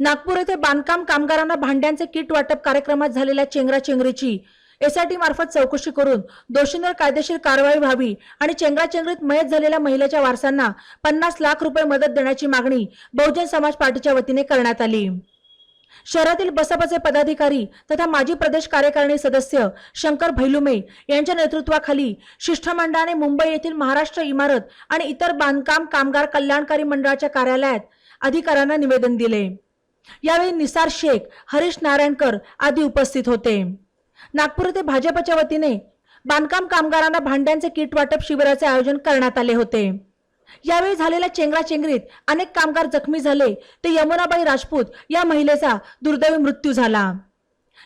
नागपूर येथे बांधकाम कामगारांना भांड्यांचे किट वाटप कार्यक्रमात झालेल्या चेंगराचेंगरीची एसआयटी मार्फत चौकशी करून दोषींवर कायदेशीर कारवाई व्हावी आणि चेंगराचेंगरीत मयत झालेल्या महिलेच्या वारसांना पन्नास लाख रुपये मदत देण्याची मागणी बहुजन समाज पार्टीच्या वतीने करण्यात आली. शहरातील बसपाचे पदाधिकारी तथा माजी प्रदेश कार्यकारिणी सदस्य शंकर भैलुमे यांच्या नेतृत्वाखाली शिष्टमंडळाने मुंबई येथील महाराष्ट्र इमारत आणि इतर बांधकाम कामगार कल्याणकारी मंडळाच्या कार्यालयात अधिकाऱ्यांना निवेदन दिले. यावेळी निसार शेख हरीश नारायणकर आदी उपस्थित होते. नागपूर येथे भाजपच्या वतीने बांधकाम कामगारांना भांड्यांचे किट वाटप शिबिराचे आयोजन करण्यात आले होते. यावेळी झालेल्या चेंगराचेंगरीत अनेक कामगार जखमी झाले. ते यमुनाबाई राजपूत या महिलेचा दुर्दैवी मृत्यू झाला.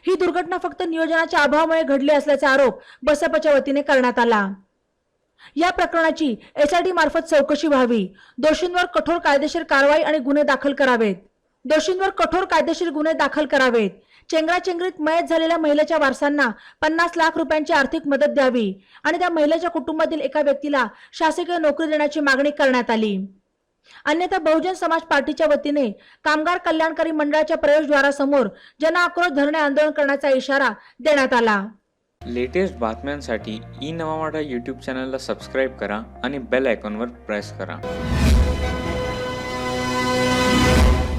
ही दुर्घटना फक्त नियोजनाच्या अभावामुळे घडली असल्याचा आरोप बसपच्या वतीने करण्यात आला. या प्रकरणाची एसआयटी मार्फत चौकशी व्हावी. दोषींवर कठोर कायदेशीर कारवाई आणि गुन्हे दाखल करावेत. दोषींवर कठोर कायदेशीर गुन्हे दाखल करावेत. चेंगराचेंगरीत मयत झालेल्या महिलेच्या वारसांना पन्नास लाख रुपयांची आर्थिक मदत द्यावी आणि त्या महिलेच्या कुटुंबातील एका व्यक्तीला शासकीय नोकरी देण्याची मागणी करण्यात आली. अन्यथा बहुजन समाज पार्टीच्या वतीने कामगार कल्याणकारी मंडळाच्या प्रवेशद्वारासमोर जनआक्रोश धरणे आंदोलन करण्याचा इशारा देण्यात आला. लेटेस्ट बातम्यांसाठी ई नवा यूट्यूब चॅनलला सबस्क्राईब करा आणि बेल आयकॉनवर प्रेस करा.